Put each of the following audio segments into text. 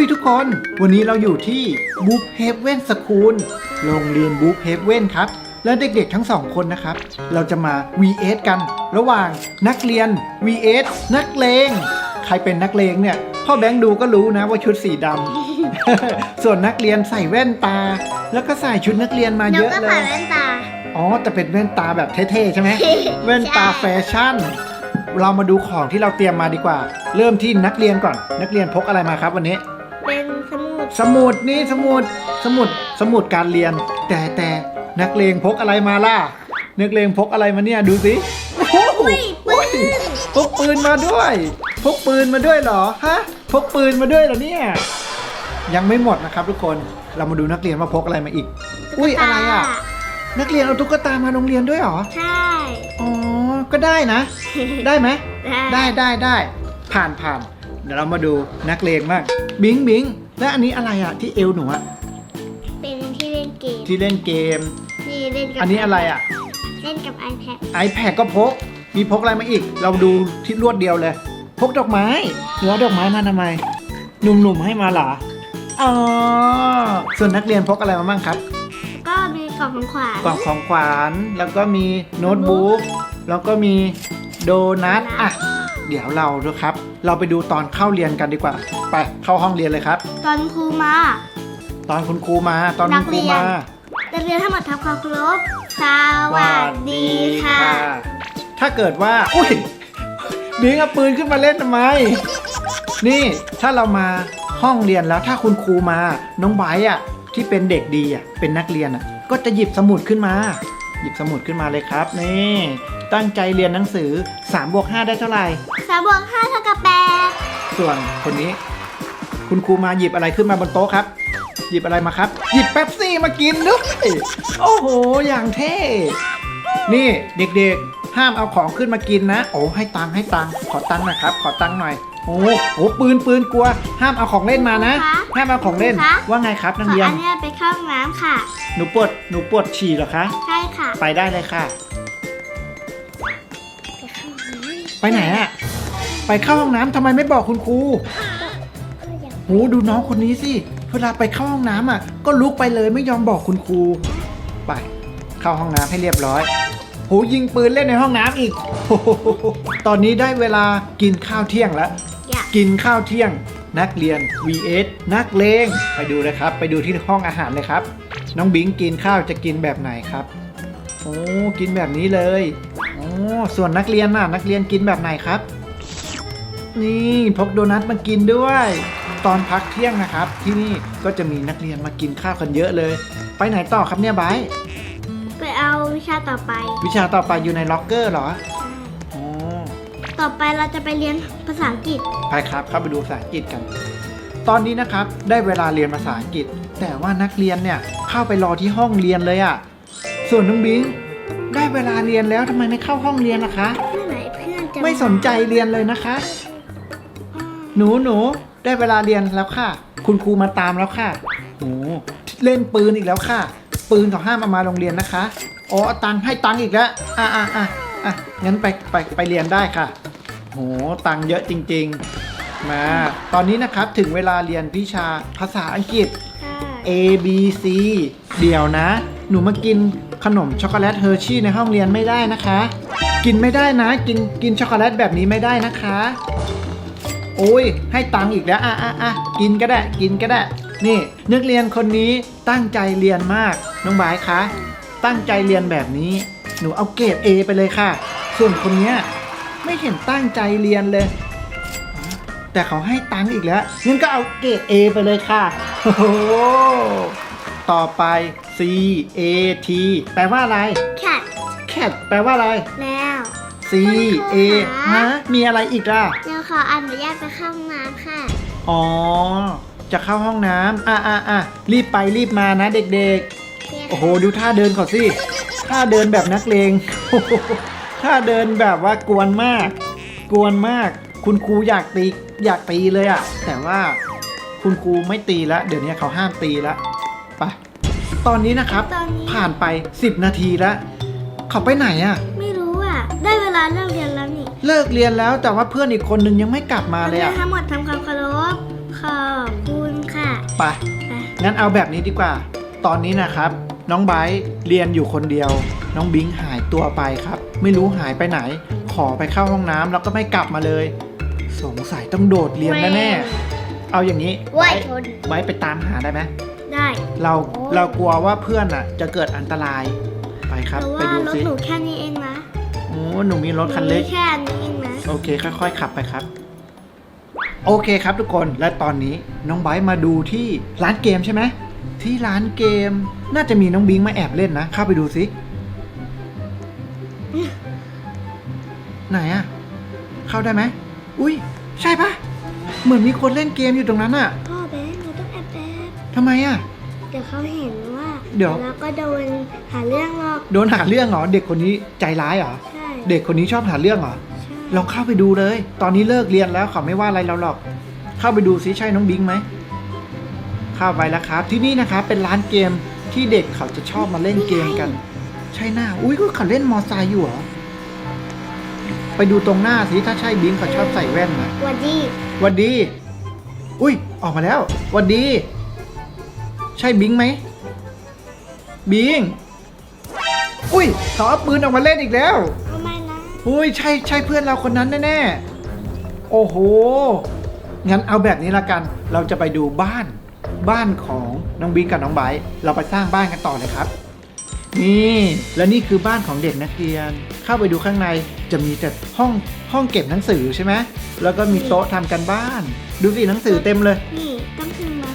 อุ้ยทุกคน วันนี้เราอยู่ที่บูฟเฮเว่นสคูลโรงเรียนบูฟเฮเว่นครับ และเด็กๆทั้งสองคนนะครับ เราจะมา VS กัน ระหว่างนักเรียน VS นักเลง ใครเป็นนักเลงเนี่ย พ่อแบงค์ดูก็รู้นะว่าชุดสีดำ ส่วนนักเรียนใส่แว่นตา แล้วก็ใส่ชุดนักเรียนมาน้เยองอะก็เลผ่ายนแว่นตาอ๋อ แต่เป็นแว่นตาแบบเท่ๆใช่ไหมแว่นตาแฟชั่นเรามาดูของที่เราเตรียมมาดีกว่า เริ่มที่นักเรียนก่อน นักเรียนพกอะไรมาครับวันนี้เป็น สมุดสมุดนี่สมุดสมุดสมุดการเรียน แต่แต่นักเลงพกอะไรมาล่ะนักเลงพกอะไรมาเนี่ยดูสิโอ้โหอุ้ยปืนพกปืนมาด้วย พกปืนมาด้วยเหรอฮะพกปืนมาด้วยเหรอเนี่ยยังไม่หมดนะครับทุกคนเรามาดูนักเรียนว่าพกอะไรมาอีก อุ้ยอะไรอะ นักเรียนเอาตุ๊กตามาโรงเรียนด้วยเหรอใช่อ๋อก็ได้นะ ได้ไหมได้ได้ได้ได้ผ่านผ่านเดี๋ยวเรามาดูนักเลงบ้างบิงบิง แล้วอันนี้อะไรอะที่เอวหนูอะเป็นที่เล่นเกมที่เล่นเกม ที่เล่นกับอันนี้อะไรอะเล่นกับ iPad iPad ก็พก มีพกอะไรมาอีก เราดูที่รวดเดียวเลย พกดอกไม้หรือว่าดอกไม้มาทำไม หนุ่มๆให้มาเหรอ อ๋อ ส่วนนักเรียนพกอะไรมาบ้างครับ ก็มีกล่องของขวัญกล่องของขวัญแล้วก็มีโน้ตบุ๊ก แล้วก็มีโดนัท อะ เดี๋ยวเราดูครับ เราไปดูตอนเข้าเรียนกันดีกว่า ไปเข้าห้องเรียนเลยครับ ตอนครูมา ตอนคุณครูมา ตอนคุณครูมา นักเรียนทั้งหมดทำความเคารพสวัสดีค่ะ ถ้าเกิดว่า อุ้ยบิงเอาปืนขึ้นมาเล่นทำไม นี่ถ้าเรามาห้องเรียนแล้วถ้าคุณครูมา น้องไบร์ทอะที่เป็นเด็กดีอะเป็นนักเรียนอะ ก็จะหยิบสมุดขึ้นมา หยิบสมุดขึ้นมาเลยครับ นี่ ตั้งใจเรียนหนังสือ3บวก5ได้เท่าไหร่สามบวกห้าเท่ากับแปดส่วนคนนี้ คุณครูมาหยิบอะไรขึ้นมาบนโต๊ะครับ หยิบอะไรมาครับ หยิบเป๊ปซี่มากินด้วยโอ้โห อย่างเท่ นี่เด็กๆ ห้ามเอาของขึ้นมากินนะ โอ้ให้ตังค์ให้ตังค์ขอตังค์หน่อยครับ ขอตังค์หน่อย โอ้โหปืนปืนกลัว ห้ามเอาของเล่นมานะห้ามเอาของเล่นว่าไงครับขนัอกเรียน อันเนี้ยไปเข้าห้องน้ำค่ะ หนูปวดหนูปวดฉี่เหรอคะ ใช่ค่ะ ไปได้เลยค่ะ ไปเข้าห้องน้ไปไหนอะไปเข้าห้องน้ำทำไมไม่บอกคุณครูำก็อยากโหดูน้องคนนี้สิ เวลาไปเข้าห้องน้ำอะ ก็ลุกไปเลยไม่ยอมบอกคุณครู ไป เข้าห้องน้ำให้เรียบร้อยโหยิงปืนเล่นในห้องน้ำอีกโอ้โหตอนนี้ได้เวลากินข้าวเที่ยงแล้วอยากกินข้าวเที่ยง นักเรียน vs นักเลงไปดูเลยครับ ไปดูที่ห้องอาหารเลยครับ น้องบิงกินข้าวจะกินแบบไหนครับโอ้กินแบบนี้เลยโอ้ส่วนนักเรียนน่ะนักเรียนกินแบบไหนครับ นี่พกโดนัทมากินด้วย ตอนพักเที่ยงนะครับ ที่นี่ก็จะมีนักเรียนมากินข้าวกันเยอะเลย ไปไหนต่อครับเนี่ยไบร์ทไปเอาวิชาต่อไป วิชาต่อไปอยู่ในล็อกเกอร์เหรออ๋อต่อไปเราจะไปเรียนภาษาอังกฤษ ไปครับเข้าไปดูภาษาอังกฤษกัน ตอนนี้นะครับได้เวลาเรียนภาษาอังกฤษ แต่ว่านักเรียนเนี่ยเข้าไปรอที่ห้องเรียนเลยอะ่ะส่วนน้องบิงได้เวลาเรียนแล้วทำไมไม่เข้าห้องเรียนล่ะคะเมื่อไหร่เพื่อนจะไม่สนใจเรียนเลยนะคะ หนูหนูได้เวลาเรียนแล้วค่ะ คุณครูมาตามแล้วค่ะโอ้เล่นปืนอีกแล้วค่ะ ปืนเขาห้ามเอามาโรงเรียนนะคะอ๋อเอาตังค์ให้ตังค์อีกแล้วอะอะอะอะงั้นไปไปไปเรียนได้ค่ะโหตังค์เยอะจริง ๆ มา ตอนนี้นะครับถึงเวลาเรียนวิชาภาษาอังกฤษ ค่ะ A B C เดี๋ยวนะ หนูมากินขนมช็อกโกแลตเฮอร์ชี่ในห้องเรียนไม่ได้นะคะ กินไม่ได้นะ กินกินช็อกโกแลตแบบนี้ไม่ได้นะคะ โอ้ย ให้ตังค์อีกแล้ว อะอะอะกินก็ได้ กินก็ได้ นี่ นักเรียนคนนี้ตั้งใจเรียนมาก น้องบายคะ ตั้งใจเรียนแบบนี้ หนูเอาเกรด A ไปเลยค่ะ ส่วนคนเนี้ยไม่เห็นตั้งใจเรียนเลย แต่เขาให้ตังค์อีกแล้วงั้นก็เอาเกรด A ไปเลยค่ะ โอ้โหต่อไป C A T แปลว่าอะไรแคท cat แปลว่าอะไรแล้ว C A ฮะมีอะไรอีกล่ะเดี๋ยวขออนุญาตไปเข้าห้องน้ำค่ะ อ๋อ จะเข้าห้องน้ำอะอะอะรีบไปรีบมานะเด็กๆ โอ้โห ดูท่าเดินเขาสิ ท่าเดินแบบนักเลงโอ้โหท่าเดินแบบว่ากวนมาก กวนมาก คุณครูอยากตีอยากตีเลยอะแต่ว่าคุณครูไม่ตีแล้วเดี๋ยวนี้เขาห้ามตีแล้วไปตอนนี้นะครับตอนนี้ผ่านไป 10 นาทีแล้ว เขาไปไหนอะ ไม่รู้อะได้เวลาเลิกเรียนแล้วนี่เลิกเรียนแล้วแต่ว่าเพื่อนอีกคนนึงยังไม่กลับมาเลยนักอะเรียนทั้งหมดทำความเคารพขอบคุณไปไปงั้นเอาแบบนี้ดีกว่า ตอนนี้นะครับ น้องไบร์ทเรียนอยู่คนเดียว น้องบิงหายตัวไปครับ ไม่รู้หายไปไหน ขอไปเข้าห้องน้ำแล้วก็ไม่กลับมาเลย สงสัยต้องโดดเรียนแน่ๆเอาอย่างนี้ว่ายไบร์ทชนไบร์ทไปตามหาได้ไหมได้เราโอ้เรากลัวว่าเพื่อนอะ จะเกิดอันตรายไปครับ แต่ไปว่าดูรถสิ หนูแค่นี้เองนะ โอ้หนูมีรถคันเล็ก มีแค่อันนี้เองนะ โอเค ค่อยๆ ขับไปครับ โอเคครับทุกคนและตอนนี้น้องไบร์ทมาดูที่ร้านเกมใช่ไหมที่ร้านเกม น่าจะมีน้องบิงมาแอบเล่นนะ เข้าไปดูสิไหนอะเข้าได้ไหมอุ้ยใช่ปะเหมือนมีคนเล่นเกมอยู่ตรงนั้นอะพ่อแบงค์เราต้องแอบแอบทำไมอะ เดี๋ยวเขาเห็นว่าเดี๋ยว แล้วก็โดนหาเรื่องหรอก โดนหาเรื่องเหรอเด็กคนนี้ใจร้ายเหรอ ใช่ เด็กคนนี้ชอบหาเรื่องเหรอใช่ลองเข้าไปดูเลย ตอนนี้เลิกเรียนแล้วเขาไม่ว่าอะไรเราหรอก เข้าไปดูซิใช่น้องบิงไหม เข้าไปแล้วครับ ที่นี่นะครับเป็นร้านเกมที่เด็กเขาจะชอบมาเล่นเกมกัน ใช่หน้า อุ้ยก็เขาเล่นมอไซค์อยู่เหรอ ไปดูตรงหน้าสิถ้าใช่บิงเขาชอบใส่แว่นนะหวัดดีหวัดดี อุ้ยออกมาแล้วหวัดดี ใช่บิงไหม บิง อุ้ยเขาเอาปืนออกมาเล่นอีกแล้ว โอ้ยใช่ใช่เพื่อนเราคนนั้นแน่ๆ โอ้โห งั้นเอาแบบนี้ละกัน เราจะไปดูบ้าน บ้านของน้องบิ๊กกับน้องไบร์ทเราไปสร้างบ้านกันต่อเลยครับ นี่และนี่คือบ้านของเด็กนักเรียน เข้าไปดูข้างในจะมีแต่ห้องห้องเก็บหนังสือใช่ไหมแล้วก็มีโต๊ะทำกันบ้าน ดูสิหนังสือเต็มเลย นี่ต้องขึ้นมา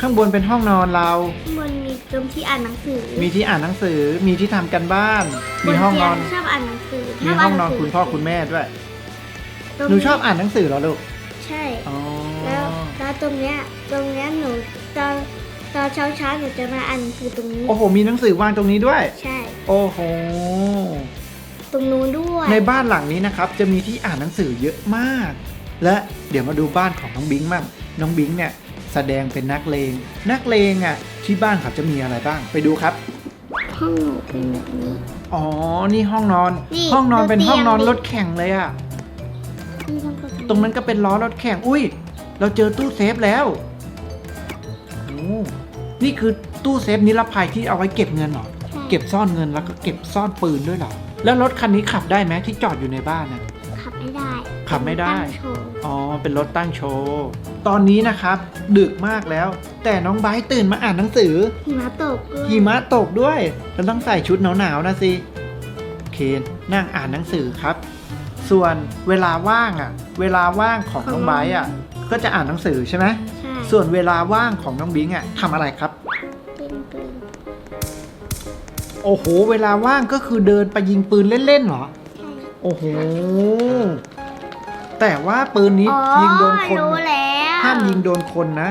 ข้างบนข้างบนเป็นห้องนอนเรา ข้างบนมีตรงที่อ่านหนังสือมีที่อ่านหนังสือ มีที่ทำกันบ้าน มีห้องนอน บเตียชอบอ่านหนังสือมีห้องนอนคุณพ่อคุณแม่ด้วย ตรงหนูชอบอ่านหนังสือเหรอลูก ใช่ อ๋อ แล้วแล้วตรงเนี้ยตรงเนี้ยหนูตอนตอนเช้าเช้าๆหนูจะมาอ่านหนังสือตรงนี้ โอ้โห มีหนังสือวางตรงนี้ด้วย ใช่ โอ้โห ตรงนู้นด้วยในบ้านหลังนี้นะครับ จะมีที่อ่านหนังสือเยอะมาก และเดี๋ยวมาดูบ้านของน้องบิงบ้างน้องบิงเนี่ย แสดงเป็นนักเลง นักเลงอะที่บ้านเขาจะมีอะไรบ้าง ไปดูครับ ห้องหนูเป็นแบบนี้ อ๋อ นี่ห้องนอน นี่ห้องนอนเป็นดูเตียงห้องนอนดิ รถแข่งเลยอะนี่ต้องกดตรงนั้นก็เป็นล้อรถแข่ง อุ้ย เราเจอตู้เซฟแล้วโอ้นี่คือตู้เซฟนิรภัยที่เอาไว้เก็บเงินเหรอใช่เก็บซ่อนเงินแล้วก็เก็บซ่อนปืนด้วยเหรอ แล้วรถคันนี้ขับได้ไหมที่จอดอยู่ในบ้านนะขับไม่ได้ขับไม่ได้ ตั้งโชว์อ๋อ เป็นรถตั้งโชว์ตอนนี้นะครับ ดึกมากแล้ว แต่น้องไบร์ทตื่นมาอ่านหนังสือหิมะตกด้วยหิมะตกด้วยเราต้องใส่ชุดหนาวๆนะสิโอเคนนั่งอ่านหนังสือครับ ส่วนเวลาว่างอะ เวลาว่างของน้องไบร์ทอะ ก็จะอ่านหนังสือใช่ไหมใช่ส่วนเวลาว่างของน้องบิงอะทำอะไรครับ เป็นปืนโอ้โห เวลาว่างก็คือเดินไปยิงปืนเล่นๆเหรอ ใช่โอ้โห แต่ว่าปืนนี้อ๋อยิงโดนคนรู้แล้ว ห้ามยิงโดนคนนะ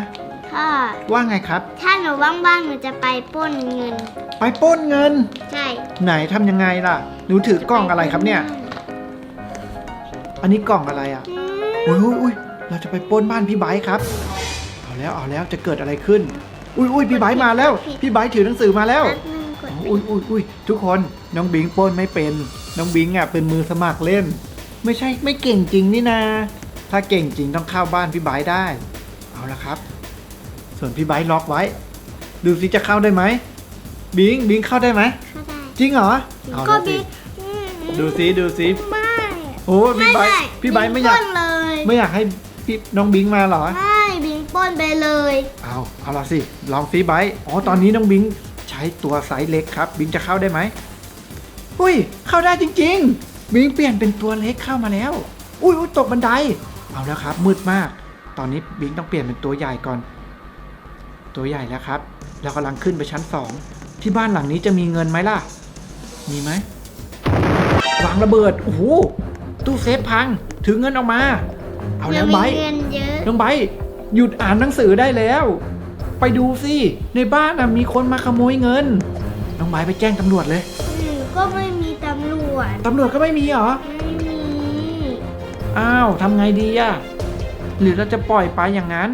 ค่ะว่าไงครับ ถ้าหนูว่างๆ หนูจะไปปล้นเงิน ไปปล้นเงิน ใช่ไหนทำยังไงล่ะ หนูถือกล่องอะไรครับเนี่ย อันนี้กล่องอะไรอะอือุ้ยมอุ้ยอุ้ยเราจะไปปล้นบ้านพี่ไบร์ทครับ เอาแล้วเอาแล้วจะเกิดอะไรขึ้น อุ้ยอุ้ยพี่ไบร์ทมาแล้ว พี่ไบร์ทถือหนังสือมาแล้ว แป๊บนึงกดอุ้ยอุ้ยอุ้ยทุกคนน้องบิงปล้นไม่เป็น น้องบิงอะเป็นมือสมัครเล่น ไม่ใช่ไม่เก่งจริงนี่นา ถ้าเก่งจริงต้องเข้าบ้านพี่ไบร์ทได้ เอาละครับ ส่วนพี่ไบร์ทล็อกไว้ ดูสิจะเข้าได้ไหมบิงบิงเข้าได้ไหมเข้าได้จริงเหรอเอาก็ละสิบิ๊กอืมดูสิดูสิไม่โอ้พี่ไบร์ทพี่ไบร์ทไม่อยากปล้นเลยไม่อยากให้พี่น้องบิงมาเหรอ ไม่บิงปล้นไปเลยเอาเอาละสิ ลองซีไบร์ทอ๋อ ตอนนี้น้องบิงใช้ตัวไซส์เล็กครับ บิงจะเข้าได้ไหม อุ้ย เข้าได้จริง ๆ บิงเปลี่ยนเป็นตัวเล็กเข้ามาแล้ว อุ้ยอุ้ยตกบันได เอาแล้วครับ มืดมาก ตอนนี้บิงต้องเปลี่ยนเป็นตัวใหญ่ก่อน ตัวใหญ่แล้วครับ เรากำลังขึ้นไปชั้นสอง ที่บ้านหลังนี้จะมีเงินไหมล่ะ มีไหมวางระเบิด โอ้โห ตู้เซฟพัง ถือเงินออกมา เอาแล้วยังไบมีร์ทเงินเยอะน้องไบร์ทหยุดอ่านหนังสือได้แล้ว ไปดูสิ ในบ้านน่ะมีคนมาขโมยเงิน น้องไบร์ทไปแจ้งตำรวจเลยอืมก็ไม่มีตำรวจ ตำรวจก็ไม่มีเหรอไม่มี อ้าวทำไงดีอะหรือเราจะปล่อยไปอย่างนั้น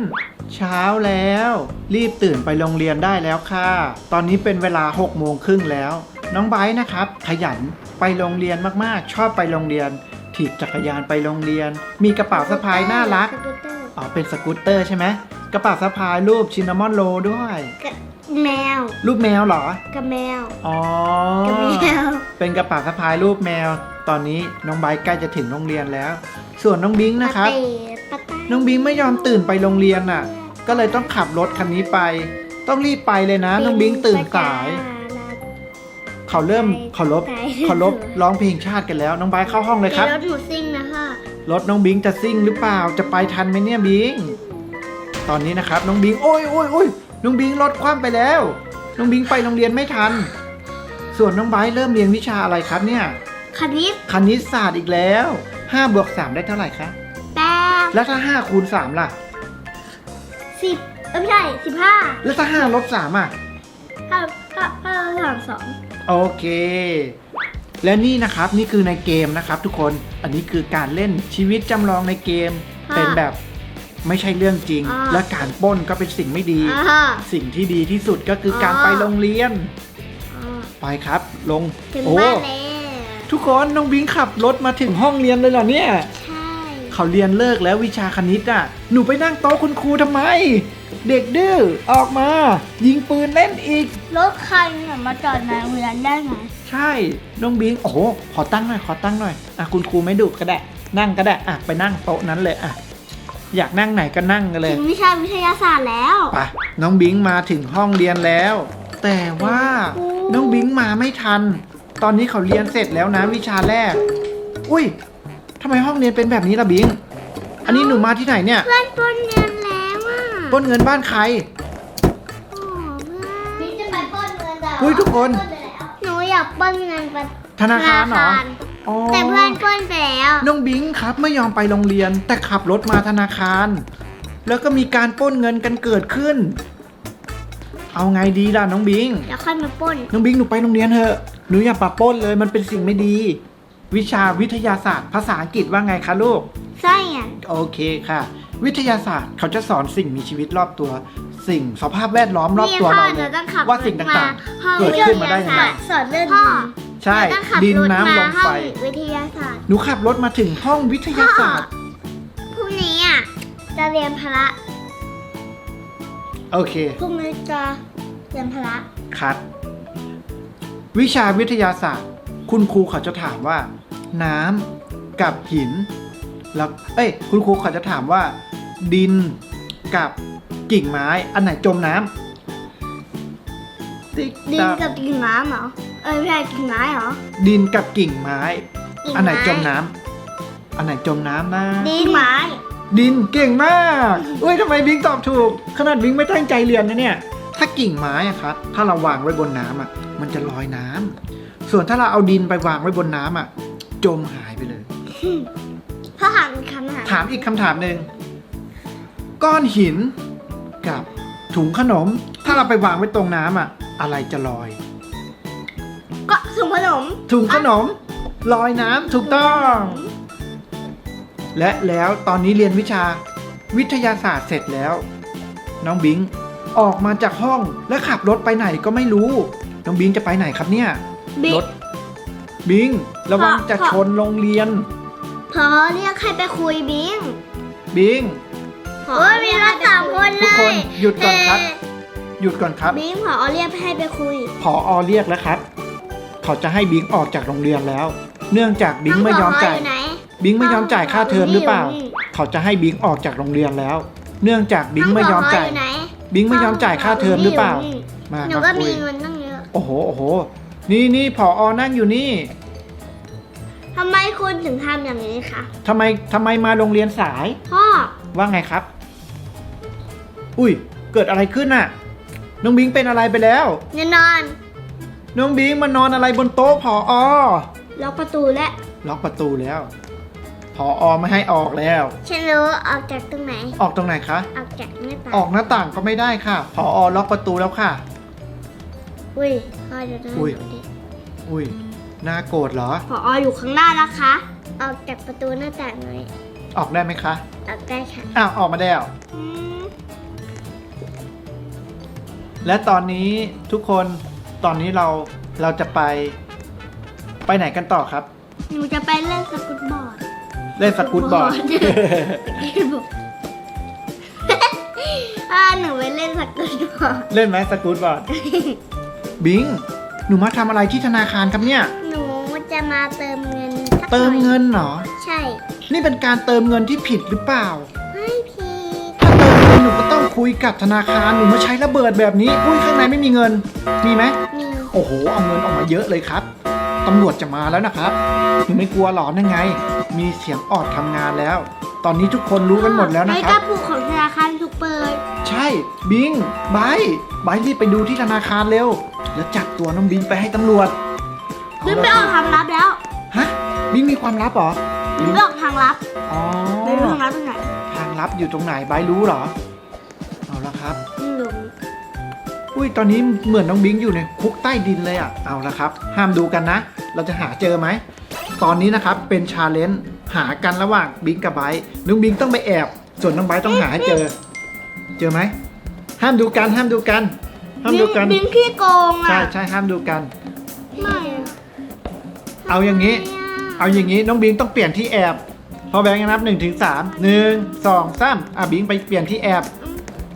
เช้าแล้ว รีบตื่นไปโรงเรียนได้แล้วค่ะ ตอนนี้เป็นเวลา6กโมงครึ่งแล้ว น้องไบร์ทนะครับ ขยันไปโรงเรียนมากๆ ชอบไปโรงเรียนถีบจักรยานไปโรงเรียน มีกระเป๋าสะพายน่ารักสกูตเตอร์อ๋อเป็นสกูตเตอร์ใช่ไหมกระเป๋าสะพายรูปชินนามอนโรด้วยกะแมว รูปแมวเหรอ กับแมว อ๋อ กับแมว เป็นกระเป๋าสะพายรูปแมว ตอนนี้น้องไบร์ทใกล้จะถึงโรงเรียนแล้ว ส่วนน้องบิงนะครับปาเต้ปาต้าน้องบิงไม่ยอมตื่นไปโรงเรียนน่ะ ก็เลยต้องขับรถคันนี้ไป ต้องรีบไปเลยนะ น้องบิงตื่นสาย เขาเริ่มเคารพเคารพร้องเพลงชาติกันแล้ว น้องไบร์ทเข้าห้องเลยครับ รถหนูซิ่งนะคะรถน้องบิงจะซิ่งหรือเปล่า จะไปทันไหมเนี่ยบิง ตอนนี้นะครับ น้องบิงโอ้ยโอ้ยโอ้ยน้องบิงรถคว่ำไปแล้ว น้องบิงไปโรงเรียนไม่ทัน ส่วนน้องไบร์ทเริ่มเรียนวิชาอะไรครับเนี่ย คณิต คณิตศาสตร์อีกแล้ว 5บวก3ได้เท่าไหร่คะแปดแล้วถ้า5คูณ3ล่ะ สิบเอ้ยไม่ใช่สิบห้าแล้วถ้า5ลบ3อะ ห้าห้าห้าสามสองโอเค และนี่นะครับนี่คือในเกมนะครับ ทุกคนอันนี้คือการเล่นชีวิตจำลองในเกมเป็นแบบไม่ใช่เรื่องจริงและการปล้นก็เป็นสิ่งไม่ดี อ่าสิ่งที่ดีที่สุดก็คือการอ่า ไปโรงเรียน อ่า ไปครับ ลง ถึงโอ้บ้านแล้ว ทุกคนน้องบิงขับรถมาถึงห้องเรียนเลยเหรอเนี่ย ใช่ เขาเรียนเลิกแล้ววิชาคณิตอะ หนูไปนั่งโต๊ะคุณครูทำไม เด็กดื้อออกมา ยิงปืนเล่นอีก รถคันเนี่ยมาจอดในโรงเรียนได้ไงใช่ น้องบิง โอ้โห ขอตั้งหน่อย ขอตั้งหน่อย อะ คุณครูไม่ดุก็ได้ นั่งก็ได้ อะ ไปนั่งโต๊ะนั้นเลยอะ อยากนั่งไหนก็นั่งกันเลย ถึงวิชาวิทยาศาสตร์แล้ว ไปน้องบิงมาถึงห้องเรียนแล้ว แต่ว่าโอ้น้องบิงมาไม่ทัน ตอนนี้เขาเรียนเสร็จแล้วนะวิชาแรก อุ้ยทำไมห้องเรียนเป็นแบบนี้ล่ะบิง อันนี้หนูมาที่ไหนเนี่ย เพื่อนปล้นเงินแล้วอะปล้นเงินบ้านใคร โอ้เพื่อนนี่จะไปปล้นเงินแต่เฮ้ยทุกคน หนูอยากปล้นเงินไปธนาคารเหรออ๋อแต่เพื่อนปล้นไปแล้ว น้องบิงครับไม่ยอมไปโรงเรียนแต่ขับรถมาธนาคาร แล้วก็มีการปล้นเงินกันเกิดขึ้น เอาไงดีล่ะน้องบิงเดี๋ยวค่อยมาปล้น น้องบิงหนูไปโรงเรียนเถอะ หนูอย่าปะปล้นเลยมันเป็นสิ่งไม่ดี วิชาวิทยาศาสตร์ ภาษาอังกฤษว่าไงคะลูกใช่อะโอเคค่ะ วิทยาศาสตร์เขาจะสอนสิ่งมีชีวิตรอบตัว สิ่งสภาพแวดล้อมรอบตัวเราเลยว่าสิ่งต่างๆ เกิดขึ้นมาได้ยังไงสอนเรื่องพ่อใช่ต้องขับดินรถน้ำลมามห้ไฟองวิทยาศาสตร์หนูขับรถมาถึงห้องวิทยาศาสตร์พรุ่งนี้อะจะเรียนพละโอเคพรุ่งนี้จะเรียนพละคัด วิชาวิทยาศาสตร์ คุณครูเขาจะถามว่า น้ำกับหิน แล้วเอ้ย คุณครูเขาจะถามว่า ดินกับกิ่งไม้ อันไหนจมน้ำติ๊กดินตักกับกิ่งไม้เหรอ เออไม่ใช่กิ่งไม้เหรอดินกับกิ่งไม้ กิ่งอันไหนม้จมน้ำอันไหนจมน้ำนะ ดินไม้ ดินเก่งมากเอ้ยทำไมบิงตอบถูก ขนาดบิงไม่ตั้งใจเรียนนะเนี่ย ถ้ากิ่งไม้อะครับ ถ้าเราวางไว้บนน้ำอะมันจะลอยน้ำส่วนถ้าเราเอาดินไปวางไว้บนน้ำอะจมหายไปเลยพ่อถามอีกคำถามถามอีกคำถามหนึ่งก้อนหินกับถุงขนม ถ้าเราไปวางไว้ตรงน้ำอะอะไรจะลอย ก็ถุงขนม ถุงขนม ลอยน้ำถูกต้อง และแล้วตอนนี้เรียนวิชาวิทยาศาสตร์เสร็จแล้ว น้องบิง ออกมาจากห้องและขับรถไปไหนก็ไม่รู้ น้องบิงจะไปไหนครับเนี่ย บิ๊รกถบิง ระวังพ่อ จะพ่อชนโรงเรียน พอเรียกให้ไปคุยบิงบิงโอ้ยมีรถสามคนทุเลกคนยหยุดก่อนครับ หยุดก่อนครับ บิงพอเรียกให้ไปคุย ผออเรียกแล้วครับ เขาจะให้บิงออกจากโรงเรียนแล้ว เนื่องจากบิงไม่ยอมจ่าย น้งผอไหนบิงไม่ยอมจ่ายค่าเทอมหรือเปล่าอยู่นี่เขาจะให้บิงออกจากโรงเรียนแล้ว เนื่องจากบิงไม่ยอมจ่าย น้งผอไหน บิงไม่ยอมจ่ายค่าเทอมหรือเปล่ายู่นี่มาหนูมาก็คุมียเงินตั้งเยอะโอ้โหโอ้โห นี่นี่ผออนั่งอยู่นี่ทำไมคุณถึงทำอย่างนี้คะทำไมทำไมมาโรงเรียนสาย พ่อว่าไงครับ อุ้ย เกิดอะไรขึ้นน่ะ น้องบิงเป็นอะไรไปแล้ว แน่นอน น้องบิงมานอนอะไรบนโต๊ะผออล็อกประตูและล็อกประตูแล้ว ผออไม่ให้ออกแล้ว ฉันรู้ออกจากตรงไหน ออกตรงไหนคะ ออกจากหน้าต่างออกหน้าต่างก็ไม่ได้ค่ะผออล็อกประตูแล้วค่ะ อุ้ยพ่อจะได้อุ้ย ดูดิอุ้ยน่าโกรธเหรอพออยู่ข้างหน้านะคะ ออกจากประตูหน้าต่างหน่อยออกได้ไหมคะ ออกได้ค่ะอ้าวออกมาแล้ว อืมและตอนนี้ทุกคนตอนนี้เราเราจะไป ไปไหนกันต่อครับ หนูจะไปเล่นสกุตบอร์ด เล่นสกูตบอร์ดสกูตบอร์ดไปถ้าหนูไปเล่นสักตัวดูเล่นไหมสกูตบอร์ดบิงหนูมาทำอะไรที่ธนาคารครับเนี่ย หนูจะมาเติมเงินสักเติมหน่อยเงินเหรอ ใช่ นี่เป็นการเติมเงินที่ผิดหรือเปล่า ไม่ผิด ถ้าเติมเงินหนูก็ต้องคุยกับธนาคาร หนูมาใช้ระเบิดแบบนี้ อุ้ยข้างในไม่มีเงิน มีไหมมี โอ้โห เอาเงินออกมาเยอะเลยครับ ตำรวจจะมาแล้วนะครับ หนูไม่กลัวหรอนั่นไง มีเสียงออดทำงานแล้ว ตอนนี้ทุกคนรู้กันหมดแล้วนะในคกรัระบ ปุกของธนาคารถูกเปิด ใช่ บิงไบร์ทไบร์ทรีบไปดูที่ธนาคารเร็ว แล้วจับตัวน้องบิงไปให้ตำรวจบินไปออกทางลับแล้ว ฮะ บิงมีความลับเหรอบินไปออกทางลับอ๋อ ไม่รู้ทางลับตรงไหนทางลับอยู่ตรงไหนไบร์ทรู้เหรอ เอาละครับไม่รู้อุ้ย ตอนนี้เหมือนน้องบิงอยู่ในคุกใต้ดินเลยอะ เอาละครับ ห้ามดูกันนะ เราจะหาเจอไหม ตอนนี้นะครับเป็นชาเลนจ์หากันระหว่างบิงกับไบร์ทน้องบิงต้องไปแอบ ส่วนน้องไบร์ทต้องหาให้เจอ เจอไหมห้ามดูกันห้ามดูกัน ห้ามดูกันบินขี้โกงอะใช่ใช่ห้ามดูกัน ไม่อะเอาอย่างนี้ เอาอย่างนี้น้องบิงต้องเปลี่ยนที่แอบพอแบงค์นับหนึ่งถึงสามหนึ่งสองสามอะบิงไปเปลี่ยนที่แอบ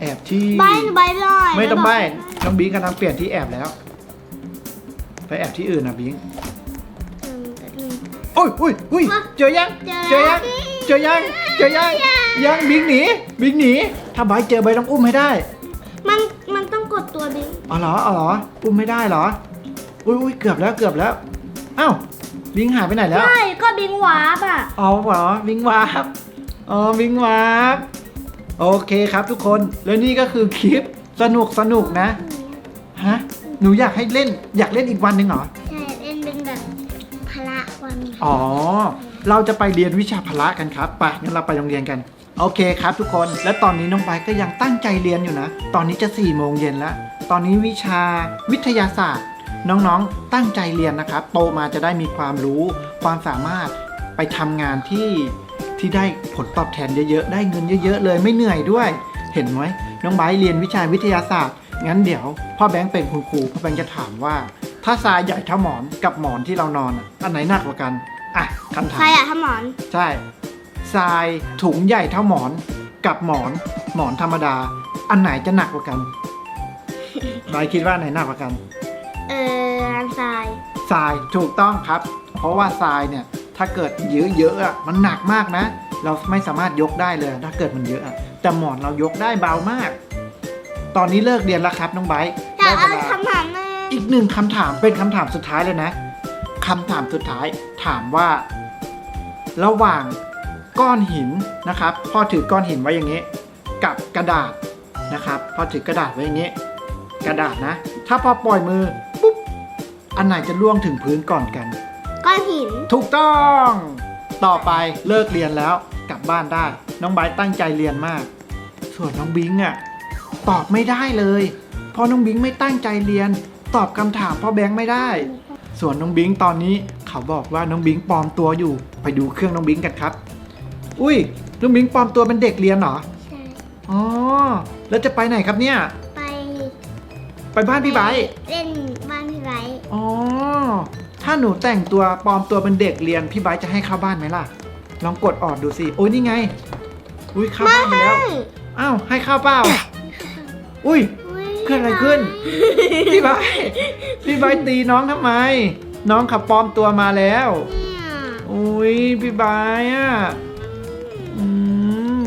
แอบที่ ใบใบหน่อยไม่ต้องใบแล้วบน้องบิงกำลังเปลี่ยนที่แอบแล้ว ไปแอบที่อื่นนะบิง อ้ยอุ้ยอุ้ยอะเจอยังเจอเจอยังเจอยังเจอยังยังบิงหนีบิงหนีถ้าไบร์ทเจอไบร์ทต้องอุ้มให้ได้ มันมันต้องกดตัวบิงอ๋อเหรออ๋อเหรออุ้มไม่ได้เหรออุ้ยอุ้ยเกือบแล้วเกือบแล้วเอ้าบิงหายไปไหนแล้วใช่ก็บิงวาร์ปอะอ๋อเหรอวิงวาบอ๋อวิงวาบโอเคครับทุกคนแล้วนี่ก็คือคลิปสนุกสนุกนะฮะหนูอยากให้เล่นอยากเล่นอีกวันหนึ่งเหรอ อ๋อ เราจะไปเรียนวิชาพละกันครับไปงั้นเราไปโรงเรียนกัน โอเคครับทุกคน และตอนนี้น้องไบร์ทก็ยังตั้งใจเรียนอยู่นะ ตอนนี้จะ4ี่โมงเย็นแล้ว ตอนนี้วิชาวิทยาศาสตร์ น้องๆ ตั้งใจเรียนนะครับ โตมาจะได้มีความรู้ ความสามารถไปทำงานที่ที่ได้ผลตอบแทนเยอะๆ ได้เงินเยอะๆ เลยไม่เหนื่อยด้วย เห็นไหมน้องไบร์ทเรียนวิชาวิทยาศาสตร์ งั้นเดี๋ยว พ่อแบงค์เป็นคุณครูพ่อแบงค์จะถามว่า ถ้าทรายใหญ่เท่าหมอนกับหมอนที่เรานอนอะอันไหนหนักกว่ากันอะคำถามใครอะทำหมอน ใช่ทรายถุงใหญ่เท่าหมอนกับหมอนหมอนธรรมดา อันไหนจะหนักกว่ากันบายคิดว่าอันไหนหนักกว่ากัน เออรังทราย ทรายถูกต้องครับ เพราะว่าทรายเนี่ย ถ้าเกิดเยอะๆอะมันหนักมากนะ เราไม่สามารถยกได้เลย ถ้าเกิดมันเยอะอะแต่หมอนเรายกได้เบามาก ตอนนี้เลิกเรียนแล้วครับน้องไบร์ทแต่ได้เอาเวลาคำถามหนึง อีกหนึ่งคำถามเป็นคำถามสุดท้ายเลยนะคำถามสุดท้ายถามว่า ระหว่างก้อนหินนะครับพ่อถือก้อนหินไว้อย่างนี้ กับกระดาษนะครับพ่อถือกระดาษไว้อย่างนี้ กระดาษนะ ถ้าพอปล่อยมือปุ๊บอันไหนจะล่วงถึงพื้นก่อนกัน ก้อนหิน ถูกต้อง ต่อไปเลิกเรียนแล้วกลับบ้านได้ น้องไบร์ทตั้งใจเรียนมาก ส่วนน้องบิงอะตอบไม่ได้เลยเพราะน้องบิงไม่ตั้งใจเรียน ตอบคำถามพ่อแบงค์ไม่ได้ ส่วนน้องบิงตอนนี้เขาบอกว่าน้องบิงปลอมตัวอยู่ ไปดูเครื่องน้องบิงกันครับ อุ้ยน้องบิงปลอมตัวเป็นเด็กเรียนเหรอใช่อ๋อแล้วจะไปไหนครับเนี่ย ไปไปบ้านพี่ไบร์ทเล่นบ้านพี่ไบร์ทอ๋อถ้าหนูแต่งตัวปลอมตัวเป็นเด็กเรียนพี่ไบร์ทจะให้เข้าบ้านไหมล่ะ ลองกดออดดูสิโอ้ยนี่ไง อุ้ยเข้าบ้านไปแล้วอ้าวให้เข้าเปล่า อุ้ยอุ๊ย เกิดอะไรขึ้น พี่ไบร์ทพี่ไบร์ทตีน้องทำไม น้องขับปลอมตัวมาแล้วเนี่ยอุ้ยพี่ไบร์ทอะอืม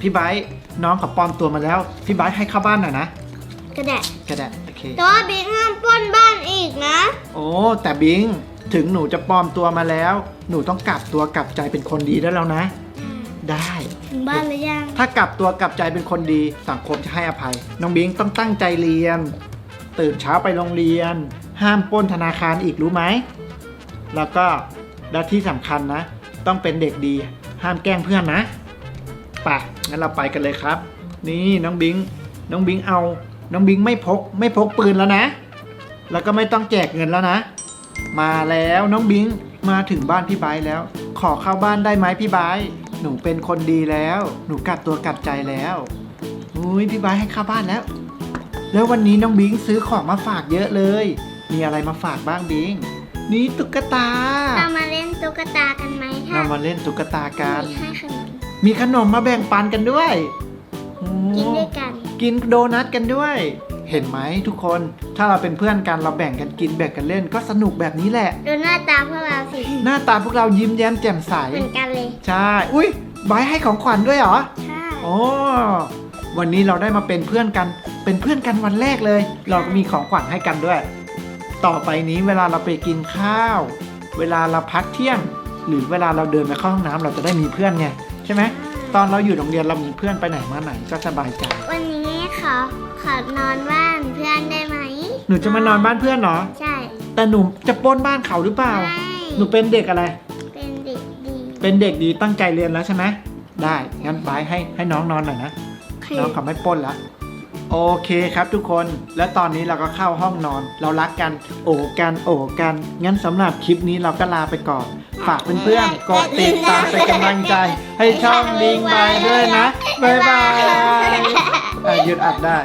พี่ไบร์ทน้องขับปลอมตัวมาแล้ว พี่ไบร์ทให้เข้าบ้านหน่อยนะกระแดะก็ได้โอเค แต่ว่าบิงห้ามปล้นบ้านอีกนะโอ้ แต่บิง ถึงหนูจะปลอมตัวมาแล้ว หนูต้องกลับตัวกลับใจเป็นคนดีได้แล้วนะ ได้ถึง บ้านหรือยัง ถ้ากลับตัวกลับใจเป็นคนดีสังคมจะให้อภัย น้องบิงต้องตั้งใจเรียน ตื่นเช้าไปโรงเรียน ห้ามปล้นธนาคารอีกรู้ไหม แล้วก็และที่สำคัญนะ ต้องเป็นเด็กดี ห้ามแกล้งเพื่อนนะไปงั้นเราไปกันเลยครับ นี่น้องบิง น้องบิงเอา น้องบิงไม่พก ไม่พกปืนแล้วนะ แล้วก็ไม่ต้องแจกเงินแล้วนะ มาแล้วน้องบิง มาถึงบ้านพี่ไบร์ทแล้ว ขอเข้าบ้านได้ไหมพี่ไบร์ทหนูเป็นคนดีแล้ว หนูกลับตัวกลับใจแล้วอุ้ยพี่ไบร์ทให้เข้าบ้านแล้ว แล้ววันนี้น้องบิงซื้อของมาฝากเยอะเลย มีอะไรมาฝากบ้างบิงนี่ตุ๊กตา เรามาเล่นตุ๊กตากันไหมถ้าเรามาเล่นตุ๊กตากันให้ขนมมีขนมมาแบ่งปันกันด้วยโอ้กินด้วยกัน กินโดนัทกันด้วย เห็นไหมทุกคน ถ้าเราเป็นเพื่อนกันเราแบ่งกันกินแบ่งกันเล่นก็สนุกแบบนี้แหละ ดูหน้าตาพวกเราสิ หน้าตาพวกเรายิ้มแย้มแจ่มใส เหมือนกันเลย ใช่ อุ้ยบายให้ของขวัญด้วยเหรอ ใช่โอ้วันนี้เราได้มาเป็นเพื่อนกัน เป็นเพื่อนกันวันแรกเลย เราก็มีของขวัญให้กันด้วย ต่อไปนี้เวลาเราไปกินข้าว เวลาเราพักเที่ยง หรือเวลาเราเดินไปเข้าห้องน้ำเราจะได้มีเพื่อนไงใช่ไหมตอนเราอยู่โรงเรียนเรามีเพื่อนไปไหนมาไหนก็สบายใจ วันนี้ ขอขอนอนบ้านเพื่อนได้ไหมหนูจะมานอนบ้านเพื่อนเหรอ ใช่ แต่หนูจะปล้นบ้านเขาหรือเปล่า ไม่ หนูเป็นเด็กอะไร เป็นเด็กดีเป็นเด็กดีตั้งใจเรียนแล้วใช่ไหมได้ งั้นบายให้ให้น้องนอนหน่อยนะ น้องเขาไม่ปล้นละ โอเคครับทุกคน แล้วตอนนี้เราก็เข้าห้องนอน เรารักกันโอบกันโอบกัน งั้นสำหรับคลิปนี้เราก็ลาไปก่อน ฝากเพื่อนๆกดติดตามเป็นกำลังใจ ให้ช่องลิงบายด้วยนะ บ๊ายบายอะหยุดอัดได้